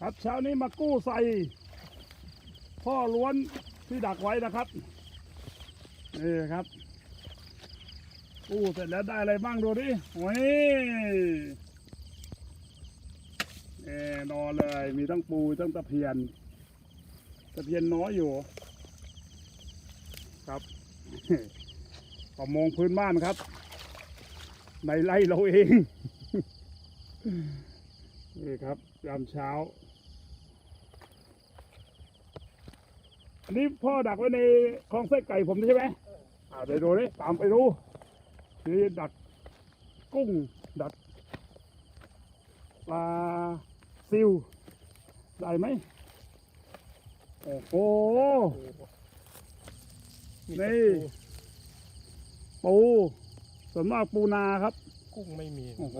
ครับเช้านี้มากู้ใส่พ่อล้วนที่ดักไว้นะครับนี่ครับ กู้เสร็จแล้วได้อะไรบ้างดูดิโอ้ยแน่นอนเลยมีทั้งปูทั้งตะเพียน ตะเพียนน้อยอยู่ ครับประมงพื้นบ้านครับ ในไร่เราเอง นี่ครับยามเช้าอันนี้พ่อดักไว้ในคลองไส้ไก่ผมใช่ไหมอ่าไปดูดิตามไปดูนี่ดักกุ้งดักปลาซิว ได้ไหมโอ้โหนี่ปูส่วนมากปูนาครับ กุ้งไม่มีโอ้โห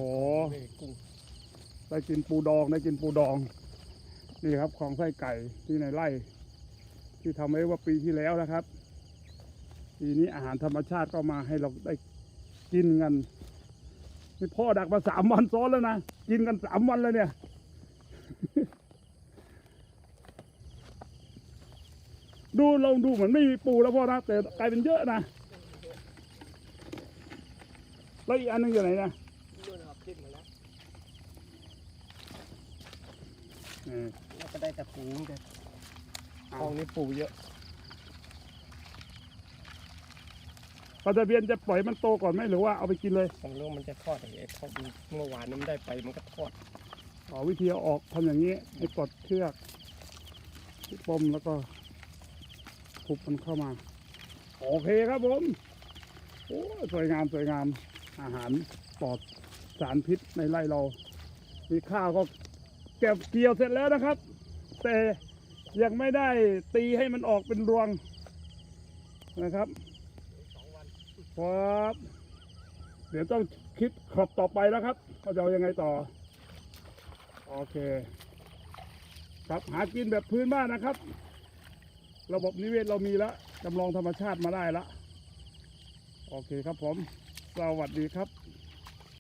ไม่มีกุ้ง ได้กินปูดองได้กินปูดอง นี่ครับของไส้ไก่ที่ในไร่ ที่ทำไว้ว่าปีที่แล้วนะครับ ปีนี้อาหารธรรมชาติก็มาให้เราได้กินกันนี่พ่อดักมาสามวันซ้อนแล้วนะกินกันสามวันเลยเนี่ยดูลองดูเหมือนไม่มีปูแล้วพ่อนะแต่กลายเป็นเยอะนะแล้วอีกอันหนึงอยู่ไหนนะ นู่นครับขึ้นมาแล้ว นี่ แล้วก็ได้แต่ปูแต่คลองนี้ปูเยอะปลาตะเพียนจะปล่อยมันโตก่อนไหมหรือว่าเอาไปกินเลยผมรู้มันจะทอดไอ้ทอดเมื่อวานนี้มันได้ไปมันก็ทอดอ๋อวิธีเอาออกทำอย่างนี้ให้กดเชือกที่ปมแล้วก็ทุบมันเข้ามา โอเคครับผมโอ้ยสวยงามสวยงามอาหารปลอดสารพิษในไร่เรา มีข้าวก็ เก็บเกี่ยวเสร็จแล้วนะครับ แต่ยังไม่ได้ตีให้มันออกเป็นรวงนะครับครับเดี๋ยวต้องคิดขอบต่อไปแล้วครับว่าจะยังไงต่อ โอเค ครับหากินแบบพื้นบ้านนะครับ ระบบนิเวศเรามีแล้วจำลองธรรมชาติมาได้แล้วโอเคครับผม สวัสดีครับ